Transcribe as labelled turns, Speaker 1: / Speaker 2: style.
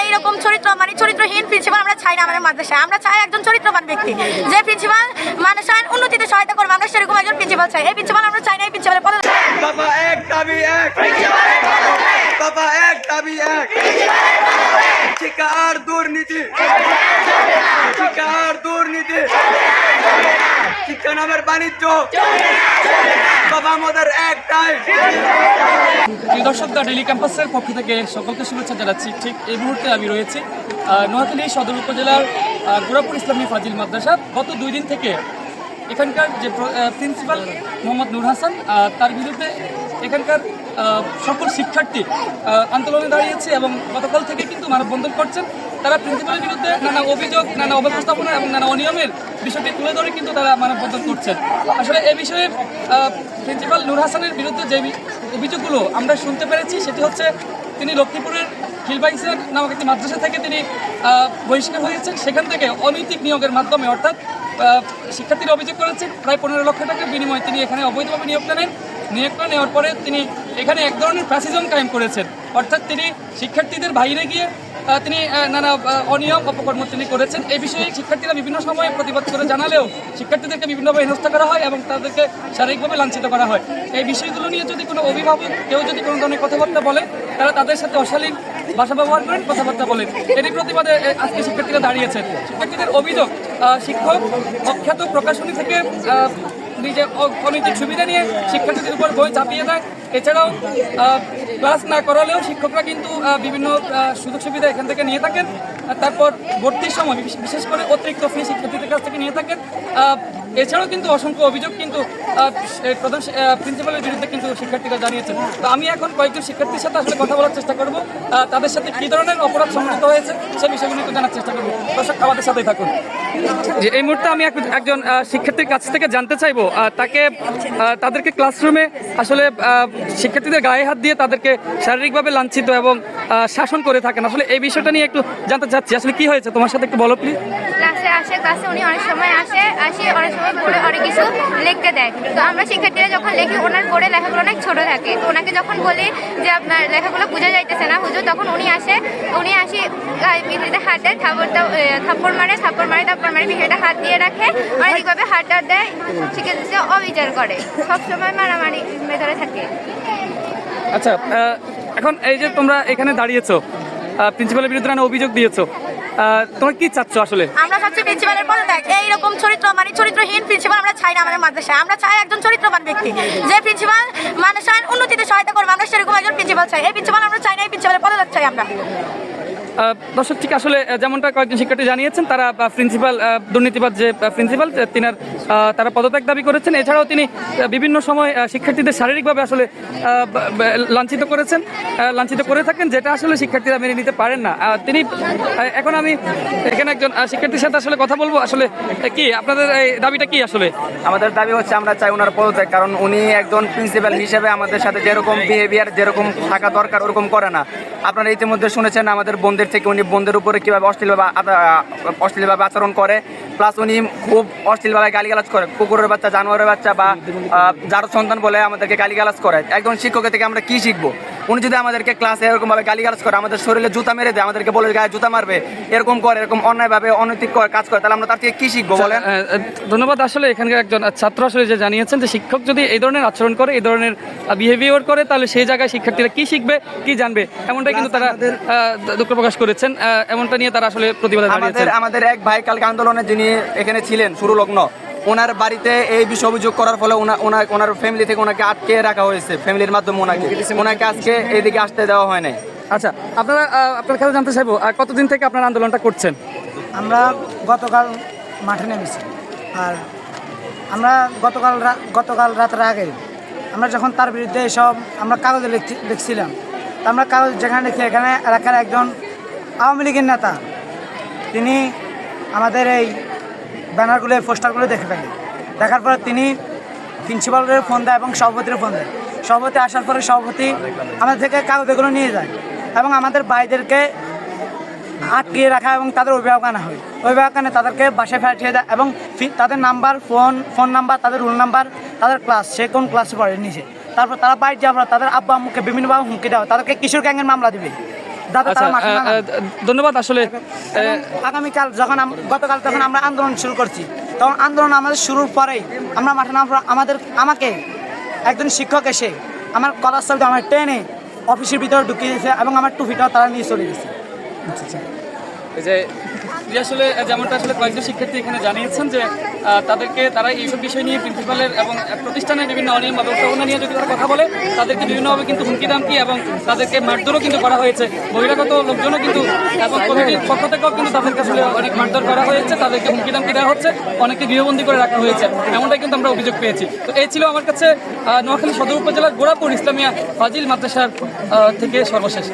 Speaker 1: এইরকম চরিত্র মানে চরিত্রহীন প্রিন্সিপাল আমরা চাই না আমাদের মাদ্রাসায়। আমরা চাই একজন চরিত্রবান ব্যক্তি। যে প্রিন্সিপাল মানুষের উন্নতিতে সহায়তা করবে আমরা সেরকম একজন প্রিন্সিপাল চাই। এই প্রিন্সিপাল আমরা চাই না এই প্রিন্সিপালের পদে
Speaker 2: বাবা এক দাবি এক। এক দাবি এক। শিক্ষা আর দুর্নীতি। শিক্ষা আর দুর্নীতি। শিক্ষা নামের বাণিজ্য। দফা আমাদের একটাই
Speaker 3: দর্শক, দ্য ডেলি ক্যাম্পাসের পক্ষ থেকে সকলকে শুভেচ্ছা জানাচ্ছি। ঠিক এই মুহূর্তে আমি রয়েছি নোয়াখালী সদর উপজেলার গোরাপুর ইসলামী ফাজিল মাদ্রাসা। গত দুই দিন থেকে এখানকার যে প্রিন্সিপাল মোহাম্মদ নূর হাসান তার বিরুদ্ধে এখানকার সকল শিক্ষার্থী আন্দোলনে দাঁড়িয়েছে এবং গতকাল থেকে কিন্তু মানববন্ধন করছেন। তারা প্রিন্সিপালের বিরুদ্ধে নানা অভিযোগ, নানা অব্যবস্থাপনা এবং নানা অনিয়মের বিষয়টি তুলে ধরে কিন্তু তারা মানববন্ধন করছেন। আসলে এ বিষয়ে প্রিন্সিপাল নূর হাসানের বিরুদ্ধে যে অভিযোগগুলো আমরা শুনতে পেরেছি, সেটি হচ্ছে তিনি লক্ষ্মীপুরের খিলবাইসের নামক একটি মাদ্রাসা থেকে তিনি বহিষ্কার হয়েছেন। সেখান থেকে অনৈতিক নিয়োগের মাধ্যমে, অর্থাৎ শিক্ষার্থীরা অভিযোগ করেছেন প্রায় পনেরো লক্ষ টাকার বিনিময়ে তিনি এখানে অবৈধভাবে নিয়োগটা নেন নিয়োগটা নেওয়ার পরে তিনি এখানে এক ধরনের ফ্যাসিজম কায়েম করেছেন। অর্থাৎ তিনি শিক্ষার্থীদের বাইরে গিয়ে তিনি নানা অনিয়ম, অপকর্ম তিনি করেছেন। এই বিষয়ে শিক্ষার্থীরা বিভিন্ন সময়ে প্রতিবাদ করে জানালেও শিক্ষার্থীদেরকে বিভিন্নভাবে হেনস্থা করা হয় এবং তাদেরকে শারীরিকভাবে লাঞ্ছিত করা হয়। এই বিষয়গুলো নিয়ে যদি কোনো অভিভাবক, কেউ যদি কোনো ধরনের কথাবার্তা বলে তারা তাদের সাথে অশালীন ভাষা ব্যবহার করেন, কথাবার্তা বলেন। এরই প্রতিবাদে আজকে শিক্ষার্থীরা দাঁড়িয়েছেন। শিক্ষার্থীদের অভিযোগ শিক্ষক অখ্যাত প্রকাশনী থেকে নিজে অনৈতিক সুবিধা নিয়ে শিক্ষার্থীদের উপর বই চাপিয়ে দেয়। এছাড়াও ক্লাস না করালেও শিক্ষকরা কিন্তু বিভিন্ন সুযোগ সুবিধা এখান থেকে নিয়ে থাকেন। তারপর ভর্তির সময়, বিশেষ- করে অতিরিক্ত ফি শিক্ষার্থীদের কাছ থেকে নিয়ে থাকেন। এছাড়াও কিন্তু অসংখ্য অভিযোগ কিন্তু প্রধান প্রিন্সিপালের বিরুদ্ধে কিন্তু শিক্ষার্থীরা জানিয়েছেন। তো আমি এখন কয়েকজন শিক্ষার্থীর সাথে আসলে কথা বলার চেষ্টা করব। তাদের সাথে কী ধরনের অপরাধ সংঘটিত হয়েছে সে বিষয়গুলো একটু জানার চেষ্টা করব। দর্শক, আমাদের সাথেই থাকুন। যে এই মুহূর্তে আমি এক- একজন শিক্ষার্থীর কাছ থেকে জানতে চাইব তাকে তাদেরকে ক্লাসরুমে আসলে শিক্ষার্থীদের গায়ে হাত দিয়ে তাদেরকে শারীরিকভাবে লাঞ্ছিত এবং শাসন করে থাকেন। আসলে এই বিষয়টা নিয়ে একটু জানতে চাচ্ছি। আসলে কি হয়েছে? তোমার সাথে একটু বলো প্লিজ
Speaker 4: আসে ক্লাসে উনি অনেক সময় আসে আসে অনেক সময় বোর্ডে অনেক কিছু লিখতে দেয়। তো আমরা শিক্ষার্থীরা যখন লিখি, ওনার বোর্ডে লেখাগুলো অনেক ছোট থাকে। তো ওনাকে যখন বলি যে আপনার লেখাগুলো বোঝা যাইতেছে না হুজুর, তখন উনি আসে, উনি আসি বিপরীতে হাত দেয়, থাপড় থাপ্পড় মারে থাপ্পড় মারে থাপ্পড় মারে বিপরীতে হাত দিয়ে রাখে। অনেকভাবে হাতটা দেয় শিক্ষার্থীদের অবিচার করে। সবসময় মারামারি ভেতরে থাকে।
Speaker 3: আচ্ছা এখন এই যে তোমরা এখানে দাঁড়িয়েছো প্রিন্সিপালের বিরুদ্ধে না অভিযোগ দিয়েছ। তোমার কি চাচ্ছ আসলে?
Speaker 1: আমরা চাচ্ছি প্রিন্সিপালের পদত্যাগ। এইরকম চরিত্র মানে চরিত্রহীন প্রিন্সিপাল আমরা চাই না আমাদের মাদ্রাসায়। আমরা চাই একজন চরিত্রবান ব্যক্তি। যে প্রিন্সিপাল মানুষের উন্নতিতে সহায়তা করবে, আমরা সেরকম একজন প্রিন্সিপাল চাই। এই প্রিন্সিপাল আমরা চাই না, এই প্রিন্সিপালের পদত্যাগ চাই আমরা।
Speaker 3: দর্শক, ঠিক আসলে যেমনটা কয়েকজন শিক্ষার্থী জানিয়েছেন, তারা প্রিন্সিপাল দুর্নীতিবাদ যে প্রিন্সিপাল তিনার তারা পদত্যাগ দাবি করেছেন। এছাড়াও তিনি বিভিন্ন সময় শিক্ষার্থীদের শারীরিকভাবে আসলে লাঞ্ছিত করেছেন লাঞ্ছিত করে থাকেন, যেটা আসলে শিক্ষার্থীরা মেনে নিতে পারেন না। তিনি এখন আমি এখানে একজন শিক্ষার্থীর সাথে আসলে কথা বলব। আসলে কি, আপনাদের এই দাবিটা কি আসলে?
Speaker 5: আমাদের দাবি হচ্ছে, আমরা চাই ওনার পদত্যাগ, কারণ উনি একজন প্রিন্সিপাল হিসেবে আমাদের সাথে যেরকম বিহেভিয়ার যেরকম থাকা দরকার, ওরকম করে না। আপনারা ইতিমধ্যে শুনেছেন, আমাদের বোনদের থেকে উনি বন্ধের উপরে কীভাবে অশ্লীলভাবে অশ্লীলভাবে আচরণ করে প্লাস উনি খুব অশ্লীলভাবে গালিগালাজ করে। কুকুরের বাচ্চা, জানোয়ারের বাচ্চা বা যার সন্তান বলে আমাদেরকে গালিগালাজ করে। একজন শিক্ষকের থেকে আমরা কী শিখব? উনি যদি আমাদেরকে ক্লাসে এরকমভাবে গালিগালাজ করে আমাদের শরীরে জুতা মেরে দেয় আমাদেরকে বলে গায়ে জুতা মারবে এরকম করে এরকম অন্যায়ভাবে অনৈতিক করে কাজ করে তাহলে আমরা তার থেকে কি শিখব বলেন?
Speaker 3: ধন্যবাদ। আসলে এখানকার একজন ছাত্র আসলে যে জানিয়েছেন যে শিক্ষক যদি এই ধরনের আচরণ করে এই ধরনের বিহেভিয়ার করে তাহলে সেই জায়গায় শিক্ষার্থীরা কি শিখবে কি জানবে? এমনটাই কিন্তু তারা দুঃখ প্রকাশ করেছেন। এমনটা নিয়ে তারা আসলে প্রতিবাদে
Speaker 5: আমাদের আমাদের এক ভাই কালকে আন্দোলনে যিনি এখানে ছিলেন শুরু লগ্ন ওনার বাড়িতে এই বিষয় অভিযোগ করার ফলে ওনার ওনার ফ্যামিলি থেকে ওনাকে আটকে রাখা হয়েছে ফ্যামিলির মাধ্যমে ওনাকে। ওনাকে আজকে এইদিকে আসতে দেওয়া হয় নাই।
Speaker 3: আচ্ছা আপনারা আপনার কাছে জানতে চাইব আহ, কতদিন থেকে আপনারা আন্দোলনটা করছেন?
Speaker 6: আমরা গতকাল মাঠে নেমেছি। আর আমরা গতকাল গতকাল রাতের আগে আমরা যখন তার বিরুদ্ধে এসব আমরা কাগজে লিখছি- লিখছিলাম তা আমরা কাগজ যেখানে লিখি এখানে এলাকার একজন আওয়ামী লীগের নেতা। তিনি আমাদের এই ব্যানারগুলো, পোস্টারগুলো দেখে ফেলে। দেখার পর তিনি প্রিন্সিপালের ফোন দেয় এবং সভাপতির ফোন দেয়। সভাপতি আসার পরে সভাপতি আমাদের থেকে কাগজগুলো নিয়ে যায় এবং আমাদের ভাইদেরকে আটকিয়ে রাখা এবং তাদের অভিভাবক আনা হয়। অভিভাবক আনে তাদেরকে বাসায় পাঠিয়ে দেয় এবং তাদের নাম্বার, ফোন ফোন নাম্বার, তাদের রোল নাম্বার, তাদের ক্লাস, সে কোন ক্লাসে পড়ে, নিচে। তারপর তারা বাইরে যাওয়ার তাদের আব্বা আম্মুকে বিভিন্নভাবে হুমকি দেওয়া তাদেরকে কিশোর গ্যাংয়ের মামলা দিবে।
Speaker 3: আচ্ছা ধন্যবাদ আসলে
Speaker 6: আগামীকাল যখন গতকাল তখন আমরা আন্দোলন শুরু করছি তখন আন্দোলন আমাদের শুরুর পরেই আমরা মাঠে নামার পর আমাদের আমাকে একজন শিক্ষক এসে আমার কলার সাথে আমার ট্রেনে অফিসের ভিতরে ঢুকিয়ে দিয়েছে এবং আমার টুপিটাও তারা নিয়ে চলে গেছে।
Speaker 3: এই যে যে আসলে যেমনটা আসলে কয়েকজন শিক্ষার্থী এখানে জানিয়েছেন যে তাদেরকে তারা এইসব বিষয় নিয়ে প্রিন্সিপালের এবং প্রতিষ্ঠানের বিভিন্ন অনিয়ম বা ব্যবস্থাপনা নিয়ে যদি তারা কথা বলে, তাদেরকে বিভিন্নভাবে কিন্তু হুমকি দামকি এবং তাদেরকে মারধরও কিন্তু করা হয়েছে। বহিরাগত লোকজনও কিন্তু এবং কমিটির পক্ষ থেকেও কিন্তু তাদেরকে আসলে অনেক মারধর করা হয়েছে, তাদেরকে হুমকি দামকি দেওয়া হচ্ছে অনেকে গৃহবন্দী করে রাখা হয়েছে। এমনটাই কিন্তু আমরা অভিযোগ পেয়েছি। তো এই ছিল আমার কাছে নোয়াখালী সদর উপজেলার গোড়াপুর ইসলামিয়া ফাজিল মাদ্রাসার থেকে সর্বশেষ।